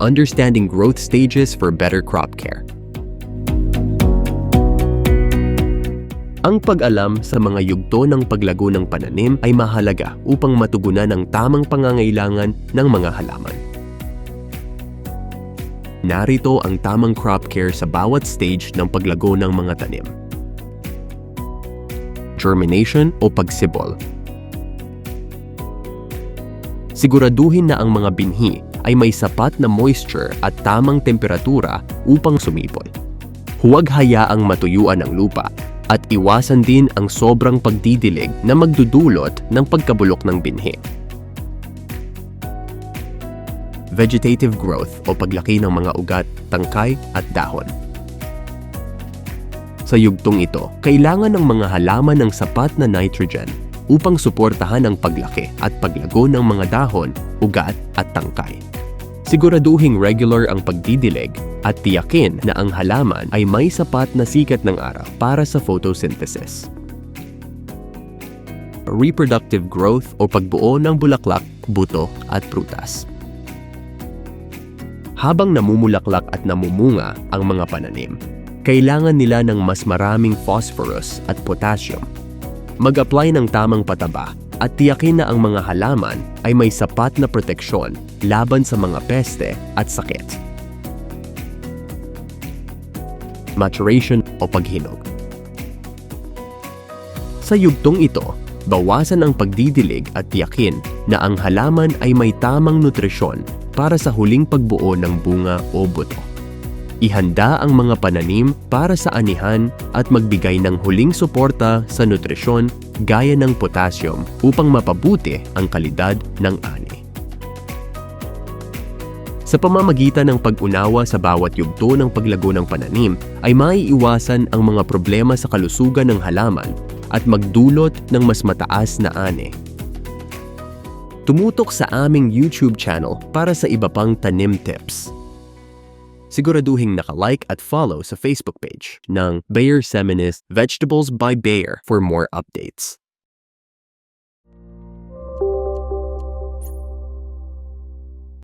understanding growth stages for better crop care. Ang pag-alam sa mga yugto ng paglago ng pananim ay mahalaga upang matugunan ang tamang pangangailangan ng mga halaman. Narito ang tamang crop care sa bawat stage ng paglago ng mga tanim. Germination o pagsibol. Siguraduhin na ang mga binhi ay may sapat na moisture at tamang temperatura upang sumipol. Huwag hayaang matuyuan ang lupa at iwasan din ang sobrang pagdidilig na magdudulot ng pagkabulok ng binhi. Vegetative growth o paglaki ng mga ugat, tangkay at dahon. Sa yugtong ito, kailangan ng mga halaman ng sapat na nitrogen upang suportahan ang paglaki at paglago ng mga dahon, ugat at tangkay. Siguraduhing regular ang pagdidilig at tiyakin na ang halaman ay may sapat na sikat ng araw para sa photosynthesis. Reproductive growth o pagbuo ng bulaklak, buto at prutas. Habang namumulaklak at namumunga ang mga pananim, kailangan nila ng mas maraming phosphorus at potassium. Mag-apply ng tamang pataba at tiyakin na ang mga halaman ay may sapat na proteksyon laban sa mga peste at sakit. Maturation o paghinog. Sa yugtong ito, bawasan ang pagdidilig at tiyakin na ang halaman ay may tamang nutrisyon para sa huling pagbuo ng bunga o buto. Ihanda ang mga pananim para sa anihan at magbigay ng huling suporta sa nutrisyon gaya ng potassium upang mapabuti ang kalidad ng ani. Sa pamamagitan ng pag-unawa sa bawat yugto ng paglago ng pananim ay maiiwasan ang mga problema sa kalusugan ng halaman at magdulot ng mas mataas na ani. Tumutok sa aming YouTube channel para sa iba pang tanim tips. Siguraduhing naka-like at follow sa Facebook page ng Bayer Seminis Vegetables by Bayer for more updates.